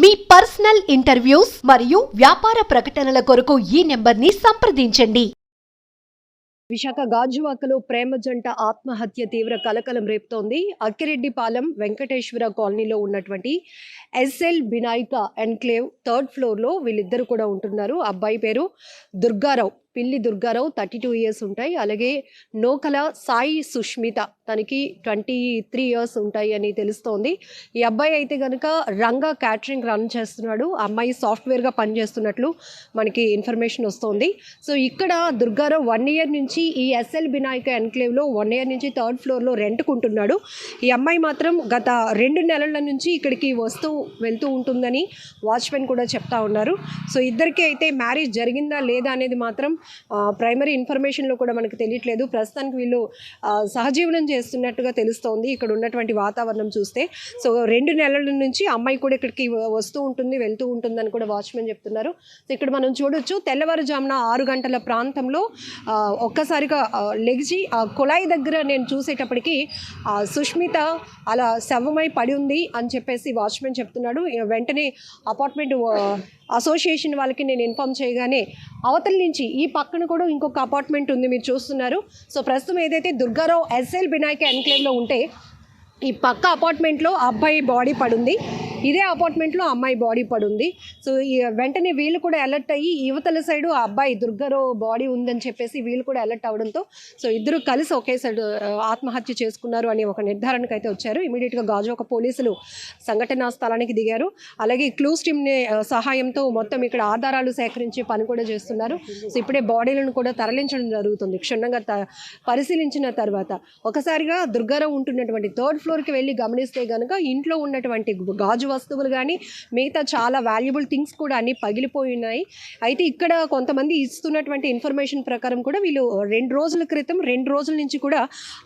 మీ personal interviews మరియు వ్యాపార ప్రకటనల కొరకు ఈ నెంబర్ని సంప్రదించండి. విశాఖ గాజువాకలో ప్రేమ జంట ఆత్మహత్య తీవ్ర కలకలం రేపుతోంది. అక్కిరెడ్డిపాలెం వెంకటేశ్వర కాలనీలో ఉన్నటువంటి ఎస్ఎల్ బినాయిక ఎన్క్లేవ్ థర్డ్ ఫ్లోర్లో వీళ్ళిద్దరు కూడా ఉంటున్నారు. అబ్బాయి పేరు దుర్గారావు. పిల్లి దుర్గారావు థర్టీ టూ ఇయర్స్ ఉంటాయి. అలాగే నోకల సాయి సుష్మిత తనకి ట్వంటీ త్రీ ఇయర్స్ ఉంటాయి అని తెలుస్తోంది. ఈ అబ్బాయి అయితే కనుక రంగా క్యాటరింగ్ రన్ చేస్తున్నాడు. ఆ అమ్మాయి సాఫ్ట్వేర్గా పనిచేస్తున్నట్లు మనకి ఇన్ఫర్మేషన్ వస్తోంది. సో ఇక్కడ దుర్గారావు వన్ ఇయర్ నుంచి ఈ ఎస్ఎల్ బినాయక ఎన్క్లేవ్లో వన్ ఇయర్ నుంచి థర్డ్ ఫ్లోర్లో రెంట్కుంటున్నాడు. ఈ అమ్మాయి మాత్రం గత రెండు నెలల నుంచి ఇక్కడికి వస్తూ వెళ్తూ ఉంటుందని వాచ్మెన్ కూడా చెప్తా ఉన్నారు. సో ఇద్దరికీ అయితే మ్యారేజ్ జరిగిందా లేదా అనేది మాత్రం ప్రైమరీ ఇన్ఫర్మేషన్లో కూడా మనకు తెలియట్లేదు. ప్రస్తుతానికి వీళ్ళు సహజీవనం చేస్తున్నట్టుగా తెలుస్తోంది ఇక్కడ ఉన్నటువంటి వాతావరణం చూస్తే. సో రెండు నెలల నుంచి అమ్మాయి కూడా ఇక్కడికి వస్తూ ఉంటుంది వెళ్తూ ఉంటుందని కూడా వాచ్మెన్ చెప్తున్నారు. సో ఇక్కడ మనం చూడొచ్చు తెల్లవారుజామున ఆరు గంటల ప్రాంతంలో ఒక్కసారిగా లెగిచి ఆ కుళాయి దగ్గర నేను చూసేటప్పటికి సుష్మిత అలా శవమై పడి ఉంది అని చెప్పేసి వాచ్మెన్ చెప్తున్నాడు. వెంటనే అపార్ట్మెంట్ అసోసియేషన్ వాళ్ళకి నేను ఇన్ఫామ్ చేయగానే అవతల నుంచి ఈ పక్కన కూడా ఇంకొక అపార్ట్మెంట్ ఉంది మీరు చూస్తున్నారు. సో ప్రస్తుతం ఏదైతే దుర్గారావు ఎస్ఎల్ వినాయక ఎన్క్లేవ్లో ఉంటే ఈ పక్క అపార్ట్మెంట్లో అబ్బాయి బాడీ పడుంది. ఇదే అపార్ట్మెంట్లో అమ్మాయి బాడీ పడుంది. సో ఈ వెంటనే వీళ్ళు కూడా అలర్ట్ అయ్యి యువతల సైడు ఆ అబ్బాయి దుర్గారావు బాడీ ఉందని చెప్పేసి వీళ్ళు కూడా అలర్ట్ అవడంతో సో ఇద్దరు కలిసి ఒకే సైడ్ ఆత్మహత్య చేసుకున్నారు అనే ఒక నిర్ధారణకు అయితే వచ్చారు. ఇమీడియట్గా గాజువాక పోలీసులు సంఘటనా స్థలానికి దిగారు. అలాగే క్లూస్ స్టీమ్ని సహాయంతో మొత్తం ఇక్కడ ఆధారాలు సేకరించే పని కూడా చేస్తున్నారు. సో ఇప్పుడే బాడీలను కూడా తరలించడం జరుగుతుంది. క్షుణ్ణంగా పరిశీలించిన తర్వాత ఒకసారిగా దుర్గారావు ఉంటున్నటువంటి థర్డ్ ఫ్లోర్కి వెళ్ళి గమనిస్తే కనుక ఇంట్లో ఉన్నటువంటి గాజు వస్తువులు కానీ మిగతా చాలా వాల్యుబుల్ థింగ్స్ కూడా అన్నీ పగిలిపోయినాయి. అయితే ఇక్కడ కొంతమంది ఇస్తున్నటువంటి ఇన్ఫర్మేషన్ ప్రకారం కూడా వీళ్ళు రెండు రోజుల క్రితం రెండు రోజుల నుంచి కూడా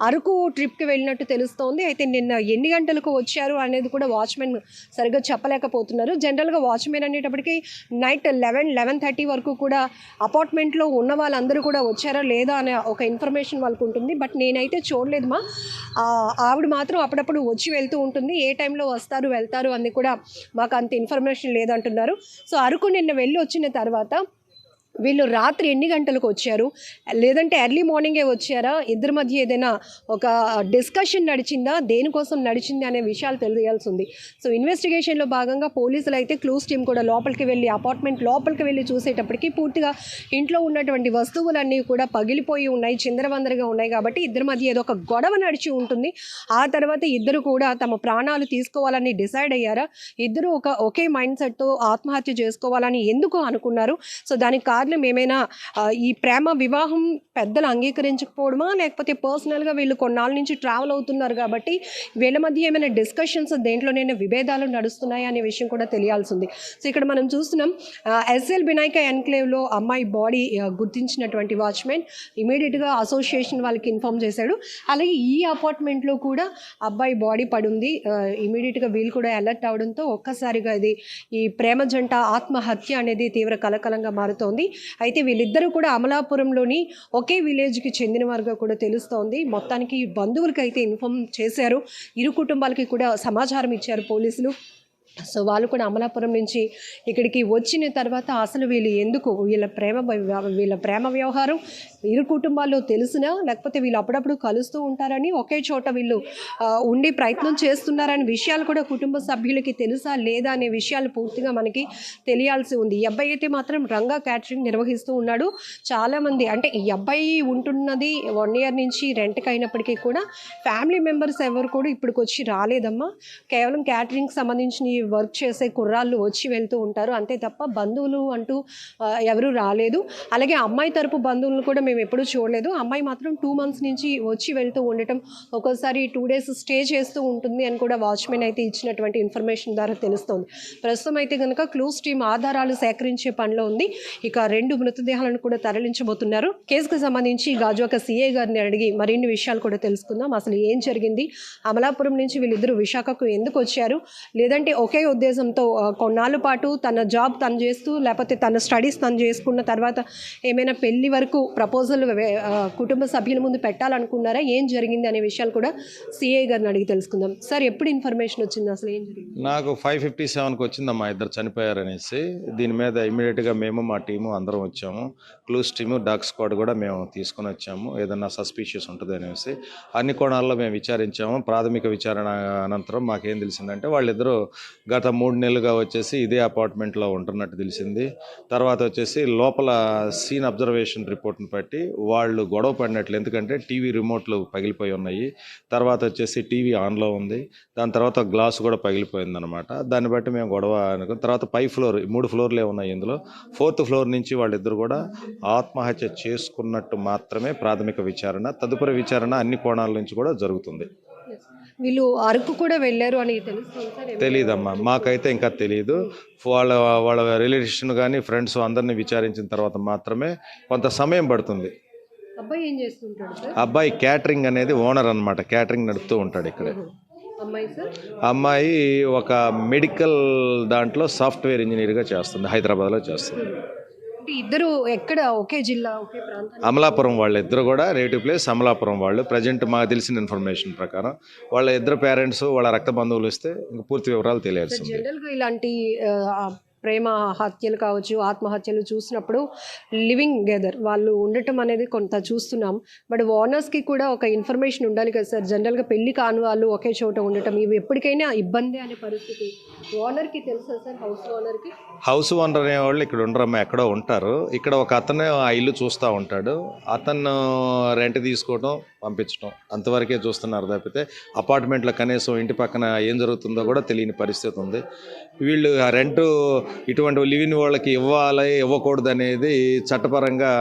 అరకు ట్రిప్కి వెళ్ళినట్టు తెలుస్తోంది. అయితే నిన్న ఎన్ని గంటలకు వచ్చారు అనేది కూడా వాచ్మెన్ సరిగ్గా చెప్పలేకపోతున్నారు. జనరల్గా వాచ్మెన్ అనేటప్పటికి నైట్ లెవెన్ లెవెన్ థర్టీ వరకు కూడా అపార్ట్మెంట్లో ఉన్న వాళ్ళందరూ కూడా వచ్చారా లేదా అనే ఒక ఇన్ఫర్మేషన్ వాళ్ళకు ఉంటుంది. బట్ నేనైతే చూడలేదు మా. ఆవిడ మాత్రం అప్పుడప్పుడు వచ్చి వెళ్తూ ఉంటుంది. ఏ టైంలో వస్తారు వెళ్తారు అని కూడా మాకు అంత ఇన్ఫర్మేషన్ లేదంటున్నారు. సో అరకు నిన్న వెళ్ళి వచ్చిన తర్వాత వీళ్ళు రాత్రి ఎన్ని గంటలకు వచ్చారు? లేదంటే ఎర్లీ మార్నింగే వచ్చారా? ఇద్దరి మధ్య ఏదైనా ఒక డిస్కషన్ నడిచిందా? దేనికోసం నడిచింది అనే విషయాలు తెలియాల్సి ఉంది సో ఇన్వెస్టిగేషన్లో భాగంగా పోలీసులు అయితే క్లూస్ టీం కూడా లోపలికి వెళ్ళి అపార్ట్మెంట్ లోపలికి వెళ్ళి చూసేటప్పటికి పూర్తిగా ఇంట్లో ఉన్నటువంటి వస్తువులన్నీ కూడా పగిలిపోయి ఉన్నాయి చిందరవందరగా ఉన్నాయి కాబట్టి ఇద్దరి మధ్య ఏదో ఒక గొడవ నడిచి ఉంటుంది. ఆ తర్వాత ఇద్దరు కూడా తమ ప్రాణాలు తీసుకోవాలని డిసైడ్ అయ్యారా? ఇద్దరు ఒక ఒకే మైండ్ సెట్తో ఆత్మహత్య చేసుకోవాలని ఎందుకు అనుకున్నారు? సో దానికి కారణం ఏమైనా ఈ ప్రేమ వివాహం పెద్దలు అంగీకరించకపోవడమా? లేకపోతే పర్సనల్గా వీళ్ళు కొన్నాళ్ళ నుంచి ట్రావెల్ అవుతున్నారు కాబట్టి వీళ్ళ మధ్య ఏమైనా డిస్కషన్స్ దేంట్లోనైనా విభేదాలు నడుస్తున్నాయి అనే విషయం కూడా తెలియాల్సింది. సో ఇక్కడ మనం చూస్తున్నాం ఎస్ఎల్ వినాయక ఎన్క్లేవ్లో అమ్మాయి బాడీ గుర్తించినటువంటి వాచ్మెన్ ఇమీడియట్గా అసోసియేషన్ వాళ్ళకి ఇన్ఫామ్ చేశాడు. అలాగే ఈ అపార్ట్మెంట్లో కూడా అబ్బాయి బాడీ పడుంది. ఇమీడియట్గా వీళ్ళు కూడా అలర్ట్ అవడంతో ఒక్కసారిగా ఇది ఈ ప్రేమ జంట ఆత్మహత్య అనేది తీవ్ర కలకలంగా మారుతోంది. అయితే వీళ్ళిద్దరూ కూడా అమలాపురంలోని ఒకే విలేజ్కి చెందిన వారుగా కూడా తెలుస్తోంది. మొత్తానికి బంధువులకి అయితే ఇన్ఫామ్ చేశారు. ఇరు కుటుంబాలకి కూడా సమాచారం ఇచ్చారు పోలీసులు. సో వాళ్ళు కూడా అమలాపురం నుంచి ఇక్కడికి వచ్చిన తర్వాత అసలు వీళ్ళు ఎందుకు? వీళ్ళ ప్రేమ వీళ్ళ ప్రేమ వ్యవహారం ఇరు కుటుంబాల్లో తెలిసినా? లేకపోతే వీళ్ళు అప్పుడప్పుడు కలుస్తూ ఉంటారని ఒకే చోట వీళ్ళు ఉండి ప్రయత్నం చేస్తున్నారని విషయాలు కూడా కుటుంబ సభ్యులకి తెలుసా లేదా అనే విషయాలు పూర్తిగా మనకి తెలియాల్సి ఉంది. ఈ అబ్బాయి అయితే మాత్రం రంగా క్యాటరింగ్ నిర్వహిస్తూ ఉన్నాడు. చాలామంది అంటే ఈ అబ్బాయి ఉంటున్నది వన్ ఇయర్ నుంచి రెంట్కి అయినప్పటికీ కూడా ఫ్యామిలీ మెంబర్స్ ఎవరు కూడా ఇప్పటికి వచ్చి రాలేదమ్మా. కేవలం క్యాటరింగ్ సంబంధించిన వర్క్ చేసే కుర్రాళ్ళు వచ్చి వెళ్తూ ఉంటారు. అంతే తప్ప బంధువులు అంటూ ఎవరు రాలేదు. అలాగే అమ్మాయి తరపు బంధువులను కూడా మేము ఎప్పుడూ చూడలేదు. అమ్మాయి మాత్రం టూ మంత్స్ నుంచి వచ్చి వెళ్తూ ఉండటం ఒక్కోసారి టూ డేస్ స్టే చేస్తూ ఉంటుంది అని కూడా వాచ్మెన్ అయితే ఇచ్చినటువంటి ఇన్ఫర్మేషన్ ద్వారా తెలుస్తోంది. ప్రస్తుతం అయితే కనుక క్లూస్ టీమ్ ఆధారాలు సేకరించే పనిలో ఉంది. ఇక రెండు మృతదేహాలను కూడా తరలించబోతున్నారు. కేసుకు సంబంధించి గాజువాక సీఏ గారిని అడిగి మరిన్ని విషయాలు కూడా తెలుసుకుందాం. అసలు ఏం జరిగింది? అమలాపురం నుంచి వీళ్ళిద్దరూ విశాఖకు ఎందుకు వచ్చారు? లేదంటే ఒకే ఒకే ఉద్దేశంతో కొన్నాళ్ళ పాటు తన జాబ్ తను చేస్తూ లేకపోతే తన స్టడీస్ తను చేసుకున్న తర్వాత ఏమైనా పెళ్ళి వరకు ప్రపోజల్ కుటుంబ సభ్యుల ముందు పెట్టాలనుకున్నారా? ఏం జరిగింది అనే విషయాలు కూడా సిఐ గారిని అడిగి తెలుసుకుందాం. సార్ ఎప్పుడు ఇన్ఫర్మేషన్ వచ్చింది అసలు? ఏం జరిగింది? నాకు ఫైవ్ ఫిఫ్టీ సెవెన్కి వచ్చిందమ్మా ఇద్దరు చనిపోయారనేసి. దీని మీద ఇమీడియట్గా మేము మా టీము అందరం వచ్చాము. క్లూస్ టీము డాగ్ స్క్వాడ్ కూడా మేము తీసుకొని వచ్చాము. ఏదన్నా సస్పీషియస్ ఉంటుంది అనేసి. అన్ని కోణాల్లో మేము విచారించాము. ప్రాథమిక విచారణ అనంతరం మాకేం తెలిసిందంటే వాళ్ళిద్దరూ గత మూడు నెలలుగా వచ్చేసి ఇదే అపార్ట్మెంట్లో ఉంటున్నట్టు తెలిసింది. తర్వాత వచ్చేసి లోపల సీన్ అబ్జర్వేషన్ రిపోర్ట్ని బట్టి వాళ్ళు గొడవ పడినట్లు ఎందుకంటే టీవీ రిమోట్లు పగిలిపోయి ఉన్నాయి. తర్వాత వచ్చేసి టీవీ ఆన్లో ఉంది. దాని తర్వాత గ్లాస్ కూడా పగిలిపోయిందనమాట దాన్ని బట్టి మేము గొడవ అనుకున్నాం. తర్వాత పై ఫ్లోర్ మూడు ఫ్లోర్లే ఉన్నాయి ఇందులో. ఫోర్త్ ఫ్లోర్ నుంచి వాళ్ళిద్దరు కూడా ఆత్మహత్య చేసుకున్నట్టు మాత్రమే ప్రాథమిక విచారణ తదుపరి విచారణ అన్ని కోణాల నుంచి కూడా జరుగుతుంది. వీళ్ళు అరకు కూడా వెళ్ళారు అని తెలుస్తుంది? తెలియదమ్మా మాకైతే ఇంకా తెలియదు వాళ్ళ వాళ్ళ రిలేషన్ కానీ ఫ్రెండ్స్ అందరినీ విచారించిన తర్వాత మాత్రమే కొంత సమయం పడుతుంది. అబ్బాయి ఏం చేస్తుంటాడు అబ్బాయి క్యాటరింగ్ అనేది ఓనర్ అన్నమాట. క్యాటరింగ్ నడుపుతూ ఉంటాడు ఇక్కడ. అమ్మాయి ఒక మెడికల్ దాంట్లో సాఫ్ట్వేర్ ఇంజనీర్గా చేస్తుంది. హైదరాబాద్లో చేస్తుంది. ఇద్దరు ఎక్కడ? ఒకే జిల్లా ఒకే ప్రాంతం అమలాపురం వాళ్ళు ఇద్దరు కూడా నేటివ్ ప్లేస్ అమలాపురం వాళ్ళు. ప్రజెంట్ మాకు తెలిసిన ఇన్ఫర్మేషన్ ప్రకారం వాళ్ళ ఇద్దరు పేరెంట్స్ వాళ్ళ రక్త బంధువులు ఇస్తే ఇంక పూర్తి వివరాలు తెలియాల్సింది. జనరల్గా ఇలాంటి ప్రేమ హత్యలు కావచ్చు ఆత్మహత్యలు చూసినప్పుడు లివింగ్ గెదర్ వాళ్ళు ఉండటం అనేది కొంత చూస్తున్నాం. బట్ ఓనర్స్కి కూడా ఒక ఇన్ఫర్మేషన్ ఉండాలి కదా సార్. జనరల్గా పెళ్ళి కాని వాళ్ళు ఒకే చోట ఉండటం ఇవి ఎప్పటికైనా ఇబ్బంది అనే పరిస్థితి. ఓనర్కి తెలుసా సార్? హౌస్ ఓనర్కి హౌస్ ఓనర్ అనే వాళ్ళు ఇక్కడ ఉండరమ్మా ఎక్కడో ఉంటారు. ఇక్కడ ఒక అతను ఆ ఇల్లు చూస్తూ ఉంటాడు. అతను రెంట్ తీసుకోవడం పంపించడం అంతవరకే చూస్తున్నారు తప్పితే అపార్ట్మెంట్లో కనీసం ఇంటి పక్కన ఏం జరుగుతుందో కూడా తెలియని పరిస్థితి ఉంది. వీళ్ళు ఆ రెంట్ ఇటువంటి లివిన్ వాళ్ళకి ఇవ్వాలి ఇవ్వకూడదు అనేది చట్టపరంగా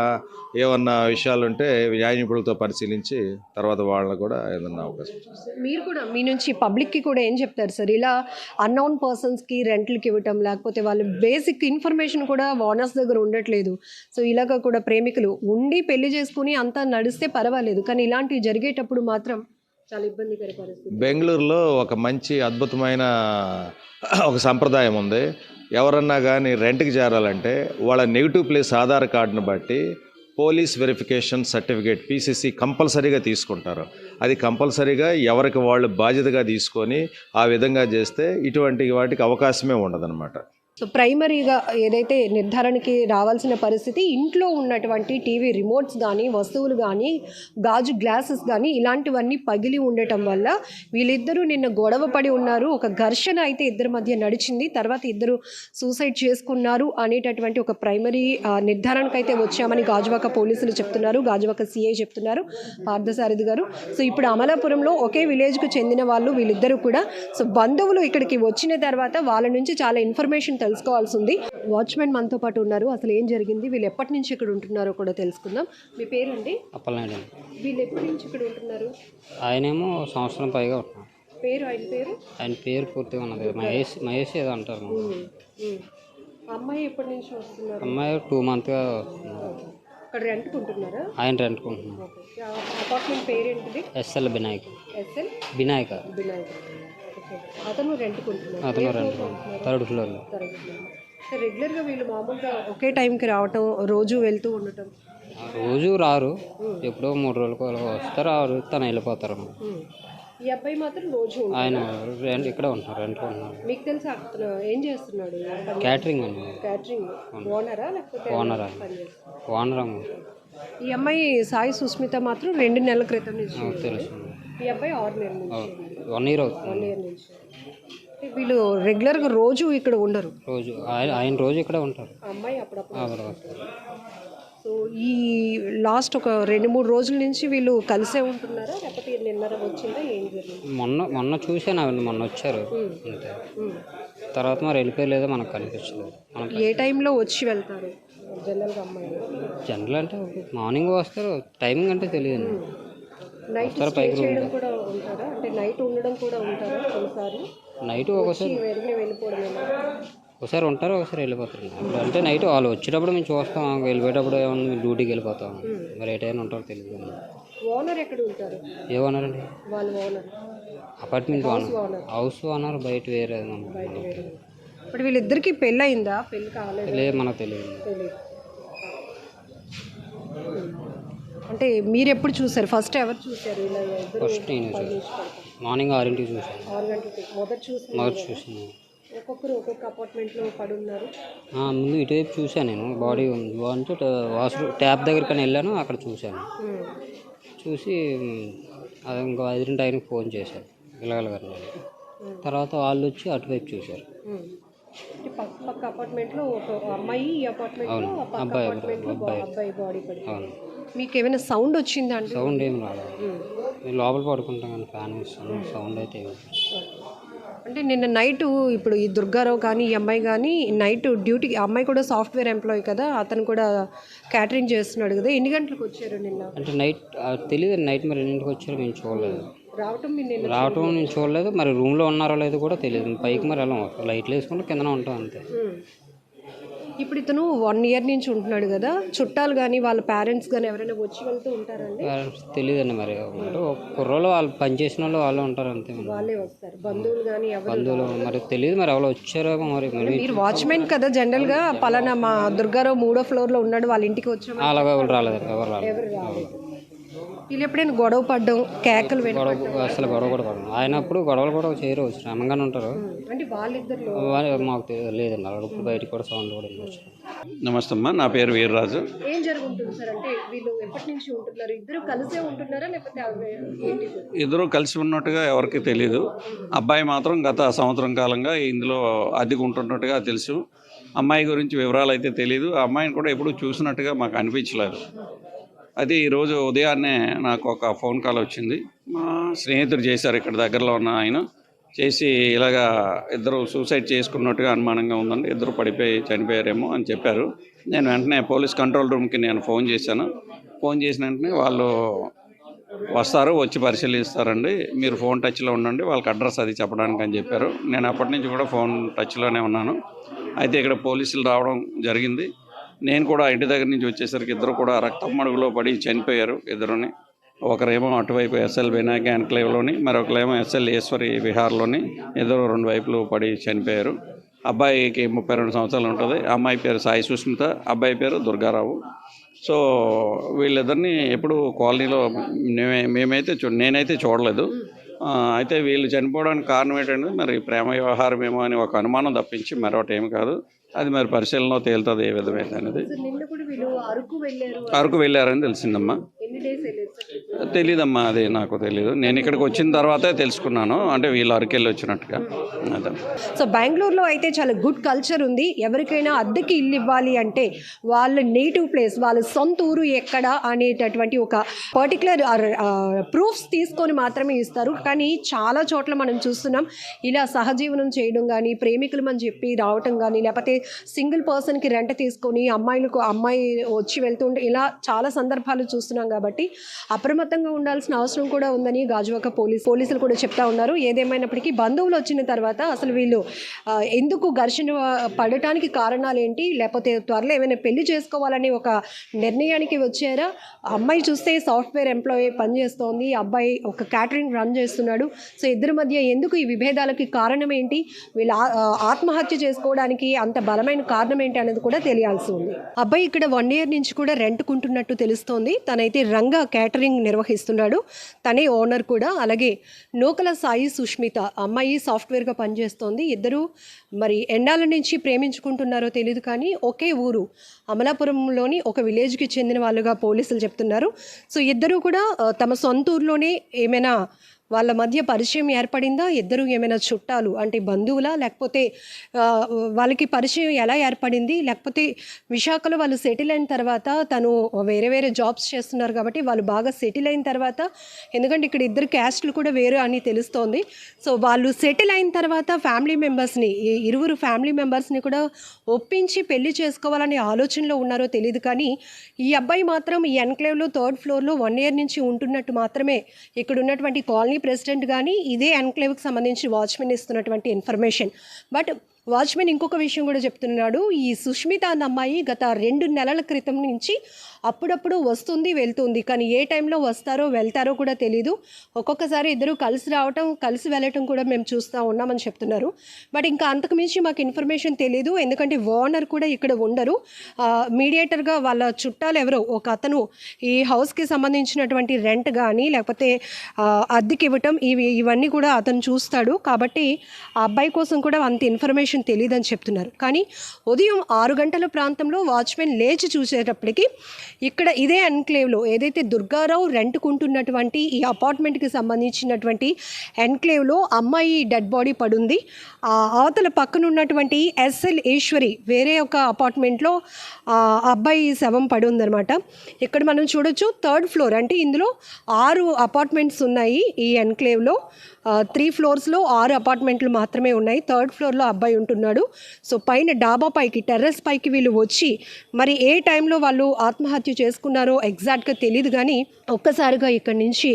ఏమన్నా విషయాలుంటే న్యాయ నిపుణులతో పరిశీలించి తర్వాత వాళ్ళని కూడా ఏదన్నా అవకాశం మీరు కూడా మీ నుంచి పబ్లిక్కి కూడా ఏం చెప్తారు సార్? ఇలా అన్నౌన్ పర్సన్స్కి రెంట్లకి ఇవ్వటం లేకపోతే వాళ్ళు బేసిక్ ఇన్ఫర్మేషన్ కూడా ఓనర్స్ దగ్గర ఉండట్లేదు. సో ఇలాగ కూడా ప్రేమికులు ఉండి పెళ్ళి చేసుకుని అంతా నడిస్తే పర్వాలేదు. కానీ ఇలాంటివి జరిగేటప్పుడు మాత్రం చాలా ఇబ్బందికర పరిస్థితి. బెంగళూరులో ఒక మంచి అద్భుతమైన ఒక సంప్రదాయం ఉంది. ఎవరన్నా కానీ రెంట్కి చేరాలంటే వాళ్ళ నెగిటివ్ ప్లేస్ ఆధార్ కార్డును బట్టి పోలీస్ వెరిఫికేషన్ సర్టిఫికేట్ పీసీసీ కంపల్సరీగా తీసుకుంటారు. అది కంపల్సరీగా ఎవరికి వాళ్ళు బాధ్యతగా తీసుకొని ఆ విధంగా చేస్తే ఇటువంటి వాటికి అవకాశమే ఉండదన్నమాట. సో ప్రైమరీగా ఏదైతే నిర్ధారణకి రావాల్సిన పరిస్థితి ఇంట్లో ఉన్నటువంటి టీవీ రిమోట్స్ కానీ వస్తువులు కానీ గాజు గ్లాసెస్ కానీ ఇలాంటివన్నీ పగిలి ఉండటం వల్ల వీళ్ళిద్దరూ నిన్న గొడవ పడి ఉన్నారు. ఒక ఘర్షణ అయితే ఇద్దరి మధ్య నడిచింది. తర్వాత ఇద్దరు సూసైడ్ చేసుకున్నారు అనేటటువంటి ఒక ప్రైమరీ నిర్ధారణకైతే వచ్చామని గాజువాక పోలీసులు చెప్తున్నారు. గాజువాక సిఐ చెప్తున్నారు పార్థసారథి గారు. సో ఇప్పుడు అమలాపురంలో ఒకే విలేజ్కు చెందిన వాళ్ళు వీళ్ళిద్దరూ కూడా సో బంధువులు ఇక్కడికి వచ్చిన తర్వాత వాళ్ళ నుంచి చాలా ఇన్ఫర్మేషన్ తెలుసుకోవాల్సి ఉంది వాచ్మెన్ మనతో పాటు ఉన్నారు. అసలు ఏం జరిగింది? వీళ్ళు ఎప్పటి నుంచి ఇక్కడ ఉంటున్నారో కూడా తెలుసుకుందాం. మీ పేరండి? అప్పలనాయుడు అండి. వీళ్ళు ఎప్పటి నుంచి ఇక్కడ ఉంటున్నారు? ఆయనేమో సంవత్సరం పైగా ఉంటున్నాడు. పేరు ఆయన పేరు? ఆయన పేరు పూర్తిగా ఉన్నది. మహేష్ మహేష్ ఏదో అంటారు. అమ్మాయి ఎప్పటి నుంచి వస్తున్నారు? అమ్మాయి టూ మంత్గా ఇక్కడ ఉంటున్నారా ఆయన రెంట్కుంటున్నారు ఓకే. ఆ apartment పేరేంటిది? SL Vinayak SL Vinayaka Vinayak. అతను రెంట్కి ఉంటున్నారు అతను రెంట్ థర్డ్ ఫ్లోర్లో. రెగ్యులర్గా వీళ్ళు మామూలుగా ఒకే టైంకి రావటం రోజు వెళ్తూ ఉండటం? రోజు రారు. ఎప్పుడో మూడు రోజులకు వస్తారు ఆ రోజు తను వెళ్ళిపోతారు. ఈ అబ్బాయి మాత్రం రోజు ఉంటాడు. ఆయన రెంట్ ఇక్కడే ఉంటున్నారు రెంట్కుంటున్నారు మీకు తెలుసా అతను ఏం చేస్తున్నాడు? క్యాటరింగ్ అండి క్యాటరింగ్ ఓనరా లేకపోతే ఓనర్ పని చేస్తున్నాడా? ఓనర్ అమ్మ. ఈ అమ్మాయి సాయి సుస్మిత మాత్రం రెండు నెలల క్రితం నుంచి. తెలుసు. ఈ అబ్బాయి ఆరు నెలల నుంచి. వన్ ఇయర్ అవుతుంది. వన్ ఇయర్ నుంచి. అంటే వీళ్ళు రెగ్యులర్గా రోజు ఇక్కడ ఉండరు. రోజు ఆయన ఆయన రోజు ఇక్కడే ఉంటారు. ఆ అమ్మాయి అప్పుడప్పుడు వస్తారు. సో ఈ లాస్ట్ ఒక రెండు మూడు రోజుల నుంచి వీళ్ళు కలిసే ఉంటున్నారా? లేకపోతే నిన్నర వచ్చిందా? ఏం జరిగింది? మొన్న మొన్న చూశాను ఆవిడ మొన్న వచ్చారు. అంతే. తర్వాత మరి వెళ్ళిపోయలేదో మనకు కనిపించలేదు. మనకు ఏ టైంలో వచ్చి వెళ్తారు? జనరల్గా అమ్మాయిలు. జనరల్ అంటే మార్నింగ్ వస్తారు టైమింగ్ అంటే తెలియదు. నైట్ స్టే చేయడం కూడా ఉంటారా? అంటే నైట్ ఉండడం కూడా ఉంటారా కొన్నిసార్లు నైట్ ఒకసారి. వెంటనే ఒకసారి ఉంటారు ఒకసారి వెళ్ళిపోతారు. అంటే నైట్ వాళ్ళు వచ్చేటప్పుడు మేము చూస్తాం వెళ్ళిపోయేటప్పుడు ఏమన్నా మేము డ్యూటీకి వెళ్ళిపోతాం. మరి ఏ టైం ఉంటారో తెలియదు ఓనర్ ఎక్కడ ఉంటారు? ఏమన్నారండి వాళ్ళ owner. Apartment owner. House owner. బయట వేరే ఇప్పుడు వీళ్ళిద్దరికి పెళ్ళి అయిందా పెళ్ళి కాలేదు? లేదు మనకు తెలియదు. తెలియదు. అంటే మీరు ఎప్పుడు చూసారు? ఫస్ట్ ఎవరు చూసారు? ఇలా ఇద్దరు ఫస్ట్ నేను చూసాను. మార్నింగ్ ఆరింటికి చూసాను. ఆరు గంటలకి మొదటి చూసి మొదటి చూసాను ఒక్కొక్కరు ఒక్కొక్క అపార్ట్మెంట్లో పడి ఉన్నారు. ఆ, ముందు ఇటువైపు చూశాను నేను. బాడీ ఉంది. అంటే వాష్రూమ్ ట్యాప్ దగ్గరికి వెళ్ళాను అక్కడ చూశాను. చూసి మ్, అది ఇంకో ఐదింటి ఆయనకి ఫోన్ చేశాను పిల్లగాల గారిని తర్వాత వాళ్ళు వచ్చి అటువైపు చూశారు. అంటే పక్క పక్క అపార్ట్మెంట్లో ఒక అమ్మాయి ఈ అపార్ట్మెంట్లో అవును. ఆ పక్క అబ్బాయి, అపార్ట్మెంట్లో అబ్బాయి. అబ్బాయి బాడీ పడి అవును. మీకు ఏమైనా సౌండ్ వచ్చిందా అండి సౌండ్ ఏం రాలేదు నేను లోపల పడుకుంటాం ఫ్యాన్ వేస్తాను సౌండ్ అయితే ఏమి అంటే నిన్న నైట్ ఇప్పుడు ఈ దుర్గారావు కానీ ఈ అమ్మాయి కానీ నైట్ డ్యూటీ ఆ అమ్మాయి కూడా సాఫ్ట్వేర్ ఎంప్లాయీ కదా అతను కూడా క్యాటరింగ్ చేస్తున్నాడు కదా. ఎన్ని గంటలకు వచ్చారు నిన్న? అంటే నైట్ తెలియదు నైట్ మరి ఎన్నింటికి వచ్చారో మేము చూడలేదు. రావటం మీరు నిన్న రావటం నేను చూడలేదు. మరి రూమ్లో ఉన్నారో లేదో కూడా తెలియదు పైకి మరి వెళ్ళాం లైట్లు వేసుకుంటే కిందన ఉంటాం అంతే. ఉమ్. ఇప్పుడు ఇతను వన్ ఇయర్ నుంచి ఉంటున్నాడు కదా. చుట్టాలు కానీ వాళ్ళ పేరెంట్స్ కానీ ఎవరైనా వచ్చి వెళ్తూ ఉంటారండి తెలియదండి మరి. కుర్రోళ్ళు వాళ్ళు పనిచేసిన వాళ్ళు వాళ్ళు ఉంటారు అంతే. వాళ్ళే వస్తారు. బంధువులు కానీ బంధువులు మరి తెలియదు మరి ఎవరో వచ్చారో మరి మరి వాచ్మెన్ కదా జనరల్గా. పలానా మా దుర్గారావు మూడో ఫ్లోర్లో ఉన్నాడు వాళ్ళ ఇంటికి వచ్చాము అలాగ ఎవరు రాలేదు. ఎవరు రాలేదు. వీళ్ళు ఎప్పుడైనా గొడవ పడ్డం కేకలు గొడవ అసలు గొడవ కూడా పడను. ఆయన అప్పుడు గొడవలు కూడా చేయరు శ్రమంగానే ఉంటారు. అంటే వాళ్ళిద్దరిలో? వాళ్ళు మాకు తెలియదు లేదండి అలా ఇప్పుడు బయటికి కూడా సౌండ్ కూడా నమస్తే అమ్మా నా పేరు వీర్రాజు. ఏం జరుగుతుంది సార్? అంటే వీళ్ళు ఎప్పటి నుంచి ఉంటున్నారు? ఇద్దరు కలిసే ఉంటున్నారా? లేకపోతే ఇద్దరు కలిసి ఉన్నట్టుగా ఎవరికి తెలియదు అబ్బాయి మాత్రం గత సంవత్సరం కాలంగా ఇందులో అద్దెకు ఉంటున్నట్టుగా తెలుసు. అమ్మాయి గురించి వివరాలు అయితే తెలియదు ఆ అమ్మాయిని కూడా ఎప్పుడూ చూసినట్టుగా మాకు అనిపించలేదు. అది ఈరోజు ఉదయాన్నే నాకు ఒక ఫోన్ కాల్ వచ్చింది. మా స్నేహితుడు చేశారు ఇక్కడ దగ్గరలో ఉన్న ఆయన. చేసి ఇలాగా ఇద్దరు సూసైడ్ చేసుకున్నట్టుగా అనుమానంగా ఉందండి. ఇద్దరు పడిపోయి చనిపోయారేమో అని చెప్పారు. నేను వెంటనే పోలీస్ కంట్రోల్ రూమ్కి నేను ఫోన్ చేశాను. ఫోన్ చేసిన వెంటనే వాళ్ళు వస్తారు వచ్చి పరిశీలిస్తారండి. మీరు ఫోన్ టచ్లో ఉండండి వాళ్ళకి అడ్రస్ అది చెప్పడానికి అని చెప్పారు. నేను అప్పటి నుంచి కూడా ఫోన్ టచ్లోనే ఉన్నాను. అయితే ఇక్కడ పోలీసులు రావడం జరిగింది. నేను కూడా ఇంటి దగ్గర నుంచి వచ్చేసరికి ఇద్దరు కూడా రక్తం మడుగులో పడి చనిపోయారు ఇద్దరుని. ఒకరేమో అటువైపు ఎస్ఎల్ వినాయక ఎన్క్లేవ్లోని మరొకరేమో ఎస్ఎల్ ఈశ్వరి విహార్లోని ఇద్దరు రెండు వైపులు పడి చనిపోయారు. అబ్బాయికి ముప్పై రెండు సంవత్సరాలు ఉంటుంది. అమ్మాయి పేరు సాయి సుస్మిత అబ్బాయి పేరు దుర్గారావు. సో వీళ్ళిద్దరిని ఎప్పుడు కాలనీలో మేమే మేమైతే చూ నేనైతే చూడలేదు. అయితే వీళ్ళు చనిపోవడానికి కారణం ఏంటంటే మరి ప్రేమ వ్యవహారం ఏమో అని ఒక అనుమానం తప్పించి మరొకటి ఏమి కాదు. అది మరి పరిశీలనలో తేలుతుంది ఏ విధమైంది అనేది సార్ నిన్న కూడా వీళ్ళు అరకు వెళ్ళారు అరకు వెళ్ళారని తెలిసిందమ్మా తెలీదమ్మా అది నాకు తెలీదు. నేను ఇక్కడికి వచ్చిన తర్వాతే తెలుసుకున్నాను. అంటే వీళ్ళు అరకెళ్ళి వచ్చినట్టుగా. అదే. సో బెంగళూరులో అయితే చాలా గుడ్ కల్చర్ ఉంది. ఎవరికైనా అద్దెకి ఇల్లు ఇవ్వాలి అంటే వాళ్ళ నేటివ్ ప్లేస్ వాళ్ళ సొంత ఊరు ఎక్కడ అనేటటువంటి ఒక పర్టికులర్ ప్రూఫ్స్ తీసుకొని మాత్రమే ఇస్తారు. కానీ చాలా చోట్ల మనం చూస్తున్నాం ఇలా సహజీవనం చేయడం కానీ ప్రేమికులు అని చెప్పి రావటం కానీ లేకపోతే సింగిల్ పర్సన్కి రెంట్ తీసుకొని అమ్మాయిలకు అమ్మాయి వచ్చి వెళ్తుంటే ఇలా చాలా సందర్భాలు చూస్తున్నాం కాబట్టి అప్రమత్తంగా ఉండాల్సిన అవసరం కూడా ఉందని గాజువాక పోలీస్ పోలీసులు కూడా చెప్తా ఉన్నారు. ఏదేమైనప్పటికీ బంధువులు వచ్చిన తర్వాత అసలు వీళ్ళు ఎందుకు ఘర్షణ పడటానికి కారణాలు ఏంటి లేకపోతే త్వరలో ఏమైనా పెళ్ళి చేసుకోవాలని ఒక నిర్ణయానికి వచ్చారా? అమ్మాయి చూస్తే సాఫ్ట్వేర్ ఎంప్లాయీ పనిచేస్తోంది. అబ్బాయి ఒక క్యాటరింగ్ రన్ చేస్తున్నాడు. సో ఇద్దరి మధ్య ఎందుకు ఈ విభేదాలకి కారణం ఏంటి వీళ్ళు ఆత్మహత్య చేసుకోవడానికి అంత బలమైన కారణం ఏంటి అనేది కూడా తెలియాల్సి ఉంది. అబ్బాయి ఇక్కడ వన్ ఇయర్ నుంచి కూడా రెంట్కుంటున్నట్టు తెలుస్తోంది. తనైతే రంగా క్యాటరింగ్ నిర్వహిస్తున్నాడు. తనే ఓనర్ కూడా. అలాగే నూకల సాయి సుష్మిత అమ్మాయి సాఫ్ట్వేర్గా పనిచేస్తోంది. ఇద్దరు మరి ఎండాల నుంచి ప్రేమించుకుంటున్నారో తెలియదు కానీ ఒకే ఊరు. అమలాపురంలోని ఒక విలేజ్కి చెందిన వాళ్ళుగా పోలీసులు చెప్తున్నారు. సో ఇద్దరు కూడా తమ సొంత ఊర్లోనే ఏమైనా వాళ్ళ మధ్య పరిచయం ఏర్పడిందా? ఇద్దరు ఏమైనా చుట్టాలు అంటే బంధువులా? లేకపోతే వాళ్ళకి పరిచయం ఎలా ఏర్పడింది? లేకపోతే విశాఖలో వాళ్ళు సెటిల్ అయిన తర్వాత తను వేరే వేరే జాబ్స్ చేస్తున్నారు కాబట్టి వాళ్ళు బాగా సెటిల్ అయిన తర్వాత ఎందుకంటే ఇక్కడ ఇద్దరు క్యాస్ట్లు కూడా వేరు అని తెలుస్తోంది. సో వాళ్ళు సెటిల్ అయిన తర్వాత ఫ్యామిలీ మెంబర్స్ని ఇరువురు ఫ్యామిలీ మెంబర్స్ని కూడా ఒప్పించి పెళ్ళి చేసుకోవాలనే ఆలోచనలో ఉన్నారో తెలియదు కానీ ఈ అబ్బాయి మాత్రం ఈ ఎన్క్లేవ్లో థర్డ్ ఫ్లోర్లో వన్ ఇయర్ నుంచి ఉంటున్నట్టు మాత్రమే ఇక్కడ ఉన్నటువంటి కాలనీ ప్రెసిడెంట్ కానీ ఇదే ఎన్క్లేవ్కి సంబంధించి వాచ్మెన్ ఇస్తున్నటువంటి ఇన్ఫర్మేషన్. బట్ వాచ్మెన్ ఇంకొక విషయం కూడా చెప్తున్నాడు. ఈ సుష్మిత అన్న అమ్మాయి గత రెండు నెలల క్రితం నుంచి అప్పుడప్పుడు వస్తుంది వెళ్తుంది. కానీ ఏ టైంలో వస్తారో వెళ్తారో కూడా తెలీదు. ఒక్కొక్కసారి ఇద్దరు కలిసి రావటం కలిసి వెళ్ళటం కూడా మేము చూస్తూ ఉన్నామని చెప్తున్నారు. బట్ ఇంకా అంతకుమించి మాకు ఇన్ఫర్మేషన్ తెలియదు ఎందుకంటే ఓనర్ కూడా ఇక్కడ ఉండరు. మీడియేటర్గా వాళ్ళ చుట్టాలు ఎవరో ఒక అతను ఈ హౌస్కి సంబంధించినటువంటి రెంట్ కానీ లేకపోతే అద్దెకి ఇవ్వటం ఇవి ఇవన్నీ కూడా అతను చూస్తాడు. కాబట్టి ఆ అబ్బాయి కోసం కూడా అంత ఇన్ఫర్మేషన్ తెలియదని చెప్తున్నారు. కానీ ఉదయం ఆరు గంటల ప్రాంతంలో వాచ్మెన్ లేచి చూసేటప్పటికి ఇక్కడ ఇదే ఎన్క్లేవ్లో ఏదైతే దుర్గారావు రెంట్కుంటున్నటువంటి ఈ అపార్ట్మెంట్కి సంబంధించినటువంటి ఎన్క్లేవ్లో అమ్మాయి డెడ్ బాడీ పడుంది. ఆ అవతల పక్కన ఉన్నటువంటి ఎస్ఎల్ ఈశ్వరి వేరే ఒక అపార్ట్మెంట్లో ఆ అబ్బాయి శవం పడి ఉందన్నమాట ఇక్కడ మనం చూడొచ్చు థర్డ్ ఫ్లోర్ అంటే ఇందులో ఆరు అపార్ట్మెంట్స్ ఉన్నాయి ఈ ఎన్క్లేవ్లో. త్రీ ఫ్లోర్స్లో ఆరు అపార్ట్మెంట్లు మాత్రమే ఉన్నాయి. థర్డ్ ఫ్లోర్లో అబ్బాయి ఉంటున్నాడు సో పైన డాబా పైకి టెర్రస్ పైకి వీళ్ళు వచ్చి మరి ఏ టైంలో వాళ్ళు ఆత్మహత్య చేసుకున్నారో ఎగ్జాక్ట్గా తెలియదు కానీ ఒక్కసారిగా ఇక్కడి నుంచి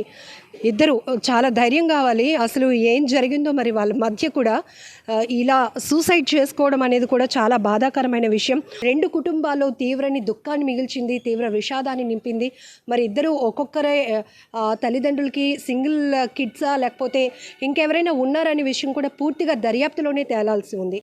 ఇద్దరు చాలా ధైర్యం కావాలి. అసలు ఏం జరిగిందో మరి వాళ్ళ మధ్య కూడా ఇలా సూసైడ్ చేసుకోవడం అనేది కూడా చాలా బాధాకరమైన విషయం. రెండు కుటుంబాల్లో తీవ్రని దుఃఖాన్ని మిగిల్చింది తీవ్ర విషాదాన్ని నింపింది. మరి ఇద్దరు ఒక్కొక్కరే తల్లిదండ్రులకి సింగిల్ కిడ్సా లేకపోతే ఇంకెవరైనా ఉన్నారనే విషయం కూడా పూర్తిగా దర్యాప్తులోనే తేలాల్సి ఉంది.